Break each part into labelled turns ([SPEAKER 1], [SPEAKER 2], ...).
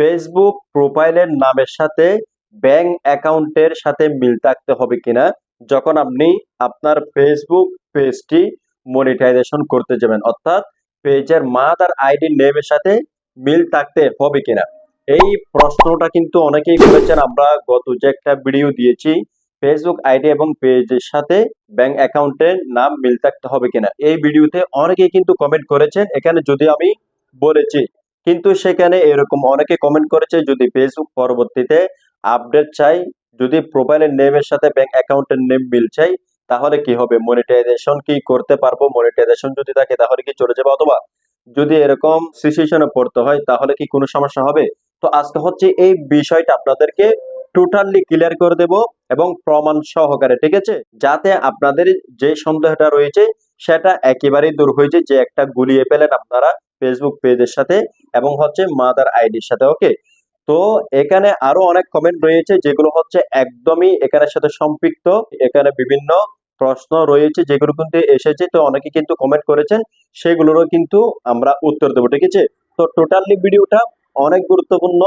[SPEAKER 1] Facebook প্রোফাইলের নামের সাথে ব্যাংক অ্যাকাউন্টের সাথে মিল থাকতে হবে কিনা, যখন আপনি আপনার ফেসবুক পেজটি মনিটাইজেশন করতে যাবেন, অর্থাৎ পেজের মাদার আইডি নেমের সাথে মিল থাকতে হবে কিনা। এই প্রশ্নটা কিন্তু অনেকেই করেছেন, আমরা গত যে একটা ভিডিও দিয়েছি ফেসবুক আইডি এবং পেজের সাথে ব্যাংক অ্যাকাউন্টের নাম মিল থাকতে হবে কিনা। এই ভিডিওতে অনেকেই কিন্তু কমেন্ট করেছেন, এখানে যদি আমি বলেছি কিন্তু সেখানে এরকম অনেকে কমেন্ট করেছে, যদি ফেসবুক পরবর্তীতে আপডেট চাই, যদি প্রোফাইলের নেমের সাথে ব্যাংক অ্যাকাউন্টের নেম মিল চাই, তাহলে কি হবে? মনিটাইজেশন কি করতে পারব? মনিটাইজেশন যদি থাকে, তাহলে কি চলে যাবে? অথবা যদি এরকম সিচুয়েশনে পড়তে হয়, তাহলে কি কোনো সমস্যা হবে? তো আজকে হচ্ছে এই বিষয়টা আপনাদেরকে টোটালি ক্লিয়ার করে দেব এবং প্রমাণ সহকারে, ঠিক আছে? যাতে আপনাদের যে সন্দেহটা রয়েছে, সেটা একেবারেই দূর হয়েছে যে একটা গুলিয়ে পেলেন আপনারা। ফেসবুক পেজের সাথে এবং হচ্ছে মাদার আইডির সাথে ওকে তো এখানে আরও অনেক কমেন্ট রয়েছে যেগুলো হচ্ছে একদমই এখানের সাথে সম্পৃক্ত। এখানে বিভিন্ন প্রশ্ন রয়েছে যেগুলো কিন্তু এসেছে, তো অনেকে কিন্তু কমেন্ট করেছেন, সেগুলোরও কিন্তু আমরা উত্তর দেবো, ঠিক আছে? তো টোটালি ভিডিওটা অনেক গুরুত্বপূর্ণ।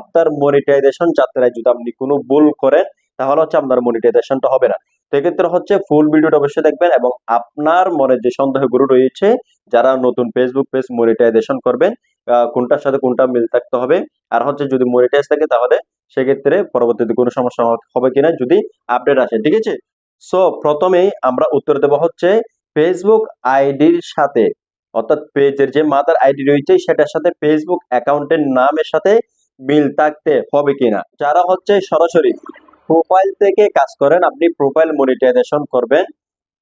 [SPEAKER 1] আপনার মনিটাইজেশন যাত্রায় যদি আপনি কোনো ভুল করেন, তাহলে হচ্ছে আপনার মনিটাইজেশনটা হবে না। তো এক্ষেত্রে হচ্ছে ফুল ভিডিওটা অবশ্যই দেখবেন এবং আপনার মনে যে সন্দেহগুলো রয়েছে যারা নতুন ফেসবুক পেজ মনিটাইজেশন করবেন কোনটার সাথে কোনটা মিল থাকতে হবে? আর হচ্ছে যদি মনিটাইজ থাকে তাহলে সেক্ষেত্রে পরবর্তীতে কোনো সমস্যা হবে কিনা যদি আপডেট আসে, ঠিক আছে? সো প্রথমেই আমরা উত্তর দেব হচ্ছে ফেসবুক আইডির সাথে, অর্থাৎ পেজের যে মাদার আইডি রয়েছে সেটার সাথে ফেসবুক অ্যাকাউন্টের নামের সাথে মিল থাকতে হবে কিনা? যারা হচ্ছে সরাসরি প্রোফাইল থেকে কাজ করেন, আপনি প্রোফাইল মনিটাইজেশন করবেন,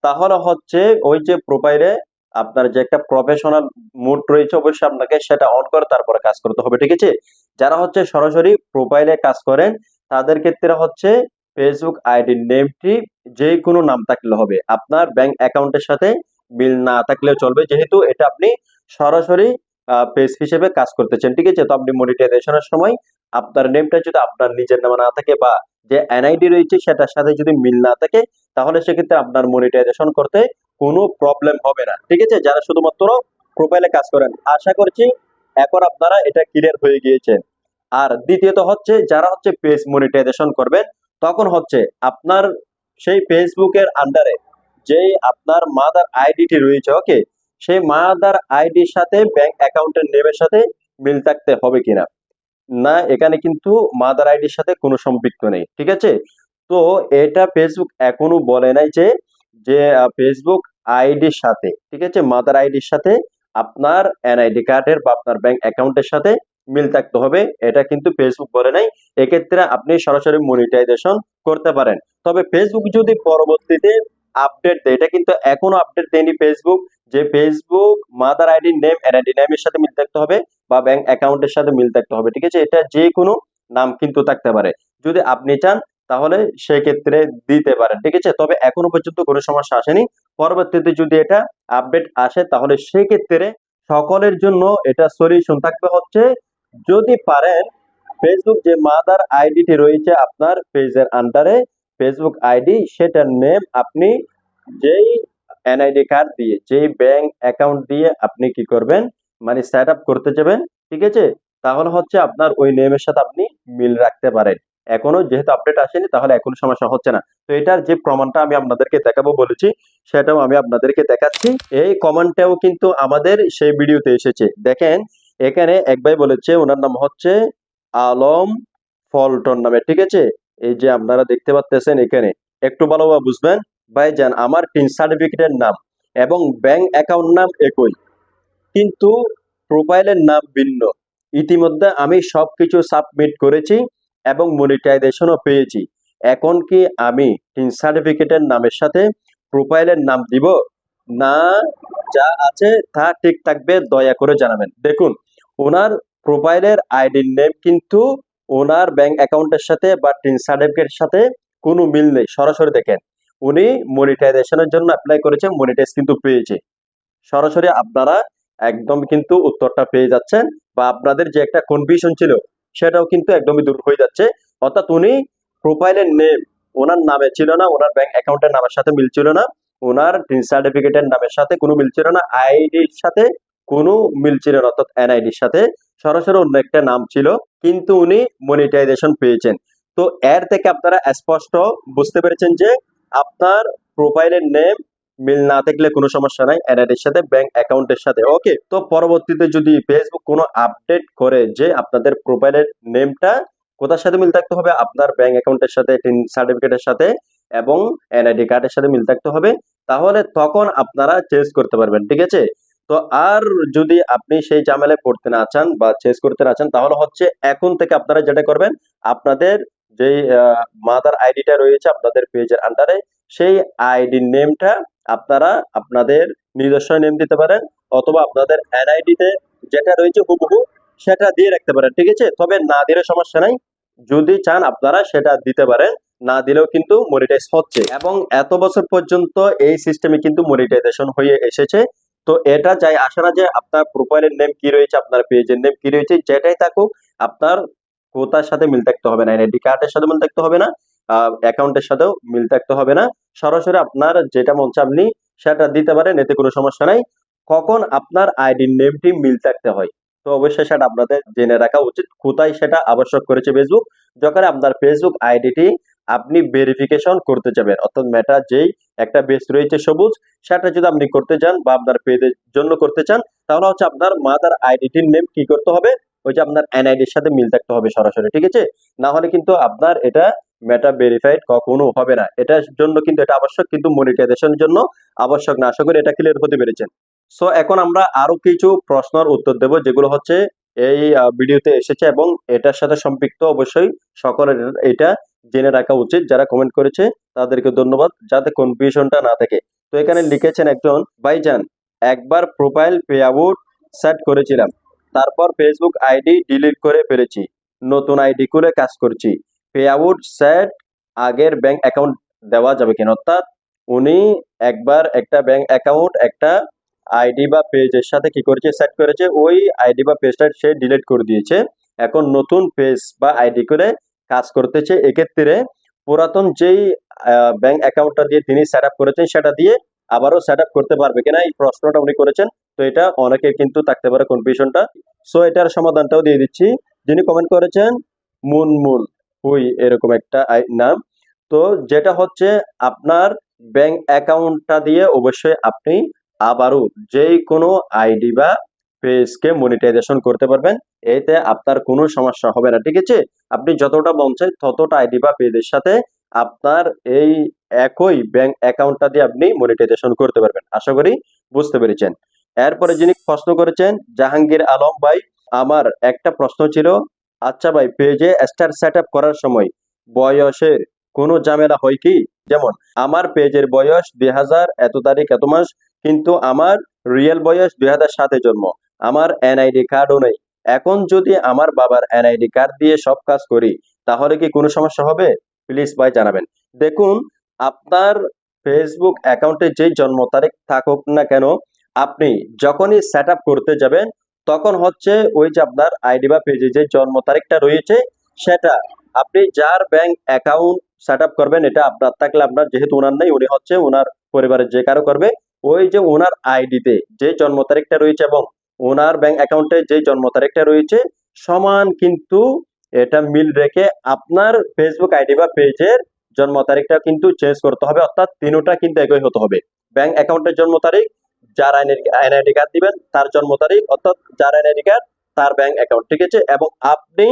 [SPEAKER 1] তাহলে হচ্ছে ওই যে প্রোফাইলে আপনার যে একটা প্রফেশনাল মুড রয়েছে, অবশ্যই আপনাকে সেটা অন করে তারপরে কাজ করতে হবে, ঠিক আছে? যারা হচ্ছে সরাসরি প্রোফাইলে কাজ করেন, তাদের ক্ষেত্রে হচ্ছে ফেসবুক আইডির নেমটি যে কোনো নাম থাকলে হবে। আপনার ব্যাংক অ্যাকাউন্টের সাথে মিল না থাকলেও চলবে, যেহেতু এটা আপনি সরাসরি পেজ হিসেবে কাজ করতেছেন, ঠিক আছে? তো আপনি মনিটাইজেশনের সময় আপনার নেমটা যদি আপনার নিজের নামে না থাকে বা যে এনআইডি রয়েছে, সেটার সাথে যদি মিল না থাকে, তাহলে সেক্ষেত্রে আপনার মনিটাইজেশন করতে কোনো প্রবলেম হবে না। ঠিক আছে? যারা শুধুমাত্র প্রোফাইলে কাজ করেন, আশা করছি এখন আপনারা এটা ক্লিয়ার হয়ে গিয়েছেন আর দ্বিতীয়ত হচ্ছে, যারা হচ্ছে পেজ মনিটাইজেশন করবেন, তখন হচ্ছে আপনার সেই ফেসবুকের আন্ডারে যে আপনার মাদার আইডিটি রয়েছে ওকে সেই মাদার আইডির সাথে ব্যাংক অ্যাকাউন্টের নেমের সাথে মিল থাকতে হবে কিনা? না, এখানে কিন্তু মাদার আইডির সাথে কোনো সম্পৃক্ত নেই। ঠিক আছে? তো এটা ফেসবুক এখনও বলে নাই যে যে ফেসবুক আইডির সাথে, ঠিক আছে? মাদার আইডির সাথে আপনার এনআইডি কার্ডের বা আপনার ব্যাংক অ্যাকাউন্টের সাথে মিল থাকতে হবে। এটা কিন্তু ফেসবুক বলে নাই। এক্ষেত্রে আপনি সরাসরি মনিটাইজেশন করতে পারেন। তবে ফেসবুক যদি পরবর্তীতে আপডেট দেয়, এটা কিন্তু এখনও আপডেট দেয়নি ফেসবুক যে Facebook mother ID name NID নেমের সাথে মিল থাকতে হবে বা ব্যাংক অ্যাকাউন্টের সাথে মিল থাকতে হবে, ঠিক আছে? এটা যে কোনো নাম কিন্তু থাকতে পারে। যদি আপনি চান তাহলে সেক্ষেত্রে দিতে পারেন, ঠিক আছে? তবে এখনও পর্যন্ত কোনো সমস্যা আসেনি। পরবর্তীতে যদি এটা আপডেট আসে, তাহলে সেক্ষেত্রে সকলের জন্য এটা সলিউশন থাকবে হচ্ছে, যদি পারেন ফেসবুক যে মাদার আইডিটি রয়েছে আপনার পেজের আন্ডারে ফেসবুক আইডি সেটার নেম আপনি যেই এনআইডি কার্ড দিয়ে, যেই ব্যাংক অ্যাকাউন্ট দিয়ে আপনি কি করবেন? মানে সেট করতে যাবেন, ঠিক আছে? তাহলে হচ্ছে আপনার ওই নেমের সাথে আপনি মিল রাখতে পারেন। এখনও যেহেতু আপডেট আসেনি, তাহলে এখন সমস্যা হচ্ছে না। তো এটার যে প্রমাণটা আমি আপনাদেরকে দেখাবো বলেছি, সেটাও আমি আপনাদেরকে দেখাচ্ছি। এই কমেন্টটাও কিন্তু আমাদের সেই ভিডিওতে এসেছে। দেখেন, এখানে এক ভাই বলেছে, ওনার নাম হচ্ছে আলম ফলটন নামে, ঠিক আছে? এই যে আপনারা দেখতে পাচ্ছেন এখানে। একটু ভালোভাবে বুঝবেন, ভাই যান আমার টিন সার্টিফিকেটের নাম এবং ব্যাংক অ্যাকাউন্ট নাম একই, কিন্তু প্রোফাইলের নাম ভিন্ন। ইতিমধ্যে আমি সবকিছু সাবমিট করেছি। এবং মনিটাইজেশনও পেয়েছি। এখন কি আমি টিন সার্টিফিকেটের নামের সাথে প্রোফাইলের নাম দিব? না, যা আছে তা ঠিক থাকবে, দয়া করে জানাবেন। দেখুন, ওনার প্রোফাইলের আইডির নেম কিন্তু ওনার ব্যাংক অ্যাকাউন্টের সাথে বা টিন সার্টিফিকেটের সাথে কোনো মিল নেই। সরাসরি দেখেন, উনি মনিটাইজেশনের জন্য অ্যাপ্লাই করেছেন মনিটাইজ কিন্তু পেয়েছে। সরাসরি আপনারা একদম কিন্তু উত্তরটা পেয়ে যাচ্ছেন বা আপনাদের যে একটা কনফিউশন ছিল সেটাও কিন্তু একদমই দূর হয়ে যাচ্ছে। অর্থাৎ উনি প্রোফাইলের নেম ওনার নামে ছিল না, ওনার ব্যাংক অ্যাকাউন্টের নামের সাথে মিল ছিল না, ওনার সার্টিফিকেটের নামের সাথে কোনো মিল ছিল না আইডির সাথে কোনো মিল ছিল না, অর্থাৎ এনআইডির সাথে। সরাসরি অন্য একটা নাম ছিল, কিন্তু উনি মনিটাইজেশন পেয়েছেন। তো এর থেকে আপনারা স্পষ্ট বুঝতে পেরেছেন যে আপনার প্রোফাইলের নেম মিল না থাকলে কোনো সমস্যা নাই এনআইডির সাথে ব্যাংক অ্যাকাউন্টের সাথে ওকে তো পরবর্তীতে যদি ফেসবুক কোনো আপডেট করে যে আপনাদের প্রোফাইলের নেমটা কোথার সাথে মিল থাকতে হবে, আপনার ব্যাংক অ্যাকাউন্টের সাথে সার্টিফিকেটের সাথে, এবং এনআইডি কার্ডের সাথে মিল থাকতে হবে, তাহলে তখন আপনারা চেঞ্জ করতে পারবেন, ঠিক আছে? তো আর যদি আপনি সেই ঝামেলায় পড়তে না চান বা চেঞ্জ করতে না চান, তাহলে হচ্ছে এখন থেকে আপনারা যেটা করবেন, আপনাদের যে মাদার আইডিটা রয়েছে আপনাদের পেজের আন্ডারে সেই আইডি নেমটা আপনারা আপনাদের নিজস্ব নেম দিতে পারেন অথবা আপনাদের এনআইডি তে যেটা রয়েছে হুবহু সেটা দিয়ে রাখতে পারেন, ঠিক আছে? তবে না দিলে সমস্যা নাই। যদি চান আপনারা সেটা দিতে পারেন, না দিলেও কিন্তু মনিটাইজ হচ্ছে। এবং এত বছর পর্যন্ত এই সিস্টেমে কিন্তু মনিটাইজেশন হয়ে এসেছে। তো এটা চাই আসে না যে আপনার প্রোফাইলের নেম কি রয়েছে, আপনার পেজের নেম কি রয়েছে, যেটাই থাকুক, আপনার কোথার সাথে মিল থাকতে হবে না, এনআইডি কার্ডের সাথে মিল থাকতে হবে না অ্যাকাউন্টের সাথেও মিল থাকতে হবে না। সরাসরি আপনার যেটা মন আপনি সেটা দিতে পারেন, এতে কোনো সমস্যা নাই। কখন আপনার আইডি নেমটি মিল থাকতে হয়, তো অবশ্যই সেটা আপনাদের জেনে রাখা উচিত। কোথায় সেটা আবশ্যক করেছে ফেসবুক যখন আপনার ফেসবুক আইডিটি আপনি ভেরিফিকেশন করতে যাবেন, অর্থাৎ মেটা যেই একটা বেস রয়েছে সবুজ, সেটা যদি আপনি করতে চান বা আপনার পেজের জন্য করতে চান, তাহলে হচ্ছে আপনার মাদার আইডিটির নেম কি করতে হবে? ওই যে আপনার এনআইডির সাথে মিল থাকতে হবে সরাসরি, ঠিক আছে? না হলে কিন্তু আপনার এটা মেটা ভেরিফাইড কখনো হবে না। এটার জন্য কিন্তু এটা আবশ্যক, কিন্তু মনিটাইজেশনের জন্য আবশ্যক না। আশা করি এটা ক্লিয়ার হতে পেরেছেন। সো এখন আমরা আরও কিছু প্রশ্নের উত্তর দেব, যেগুলো হচ্ছে এই ভিডিওতে এসেছে এবং এটার সাথে সম্পৃক্ত অবশ্যই সকলের এটা জেনে রাখা উচিত। যারা কমেন্ট করেছে, তাদেরকে ধন্যবাদ। যাতে কনফিউশনটা না থাকে। তো এখানে লিখেছেন একজন, ভাইজান, একবার প্রোফাইল পে আউট সেট করেছিলাম। তারপর ফেসবুক আইডি ডিলিট করে ফেলেছি। নতুন আইডি করে কাজ করছি। পে আউট সেট আগের ব্যাংক অ্যাকাউন্ট দেওয়া যাবে কিনা? অর্থাৎ উনি একবার একটা ব্যাংক অ্যাকাউন্ট একটা আইডি বা পেজের সাথে কি করেছে? সেট করেছে। ওই আইডি বা পেজটা সে ডিলিট করে দিয়েছে। এখন নতুন পেজ বা আইডি করে কাজ করতেছে। এক্ষেত্রে পুরাতন যেই ব্যাংক অ্যাকাউন্টটা দিয়ে তিনি সেট আপ করেছেন, সেটা দিয়ে আবারও সেট করতে পারবে কিনা এই প্রশ্নটা উনি করেছেন। তো এটা অনেকের কিন্তু থাকতে পারে কনফিউশনটা সো এটার সমাধানটাও দিয়ে দিচ্ছি। যিনি কমেন্ট করেছেন মুন মুন হুই এরকম একটা নাম। তো যেটা হচ্ছে, আপনার ব্যাংক অ্যাকাউন্টটা দিয়ে অবশ্যই আপনি আবারও যে কোনো আইডি বা পেজকে মনিটাইজেশন করতে পারবেন। এতে আপনার কোনো সমস্যা হবে না, ঠিক আছে? আপনি যতটা চাই ততটা আইডি বা পেজের সাথে আপনার এই একই ব্যাংক অ্যাকাউন্টটা দিয়ে আপনি মনিটাইজেশন করতে পারবেন। আশা করি বুঝতে পেরেছেন। এরপরে যিনি প্রশ্ন করেছেন, জাহাঙ্গীর আলম ভাই, আমার একটা প্রশ্ন ছিল আচ্ছা ভাই পেজে স্টার সেট করার সময় বয়সের কোনো ঝামেলা হয় কি? যেমন, আমার পেজের বয়স দুই হাজার এত তারিখ এত মাস, কিন্তু আমার রিয়েল বয়স দুই হাজার সাতে জন্ম, আমার এনআইডি কার্ডও নেই। এখন যদি আমার বাবার এনআইডি কার্ড দিয়ে সব কাজ করি, তাহলে কি কোনো সমস্যা হবে? প্লিজ ভাই, জানাবেন। দেখুন আপনার ফেসবুক অ্যাকাউন্টে যেই জন্ম তারিখ থাকুক না কেন, আপনি যখনই সেট করতে যাবেন, তখন হচ্ছে ওই যে আপনার আইডি বা পেজে যে জন্ম তারিখটা রয়েছে, সেটা আপনি যার ব্যাংক অ্যাকাউন্ট সেট করবেন, এটা আপনার, থাকলে আপনার যেহেতু ওনার নেই, উনি হচ্ছে ওনার পরিবারের যে কারও করবে, ওই যে ওনার আইডিতে যে জন্ম তারিখটা রয়েছে এবং ওনার ব্যাংক অ্যাকাউন্টে যে জন্ম তারিখটা রয়েছে, সমান কিন্তু এটা মিল রেখে আপনার ফেসবুক আইডি বা পেজের জন্ম তারিখটা কিন্তু চেঞ্জ করতে হবে, অর্থাৎ তিনটা কিন্তু একই হতে হবে। ব্যাংক অ্যাকাউন্টের জন্ম তারিখ, যার এনআইডি কার্ড দিবেন, তার জন্ম তারিখ, অর্থাৎ যার এনআইডি কার্ড তার ব্যাংক অ্যাকাউন্ট ঠিক আছে? এবং আপনি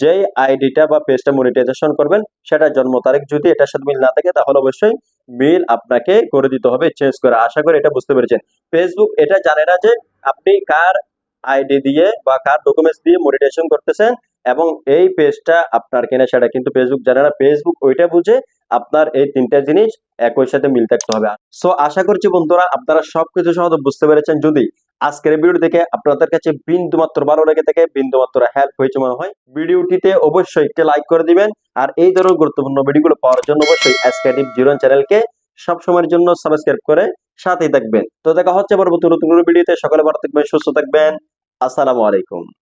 [SPEAKER 1] যেই আইডিটা বা পেজটা মনিটাইজেশন করবেন সেটা জন্ম তারিখ যদি এটার সাথে মিল না থাকে, তাহলে অবশ্যই মিল আপনাকে করে দিতে হবে চেঞ্জ করে। আশা করি এটা বুঝতে পেরেছেন। ফেসবুক এটা জানে না যে আপনি কার আইডি দিয়ে বা কার ডকুমেন্টস দিয়ে মনিটাইজেশন করতেছেন এবং এই পেজটা আপনার কিনা সেটা কিন্তু ফেসবুক জানে না। ফেসবুক ওইটা বুঝে আপনার এই তিনটা জিনিস একই সাথে মিল থাকতে হবে। সো আশা করছি বন্ধুরা আপনারা সবকিছু সহজে বুঝতে পেরেছেন। যদি আজকের ভিডিও দেখে আপনাদের কাছে বিন্দু মাত্র ভালো লেগে থাকে, বিন্দু মাত্র হেল্প হয়েছে মনে হয় ভিডিওটিতে অবশ্যই একটি লাইক করে দিবেন। আর এই ধরনের গুরুত্বপূর্ণ ভিডিওগুলো পাওয়ার জন্য অবশ্যই এসকেটিভ জিরো চ্যানেলকে সব সময়ের জন্য সাবস্ক্রাইব করে সাথেই থাকবেন। তো দেখা হচ্ছে পরবর্তী নতুন ভিডিওতে সকালে ভালো থাকবেন, সুস্থ থাকবেন। আসসালামু আলাইকুম।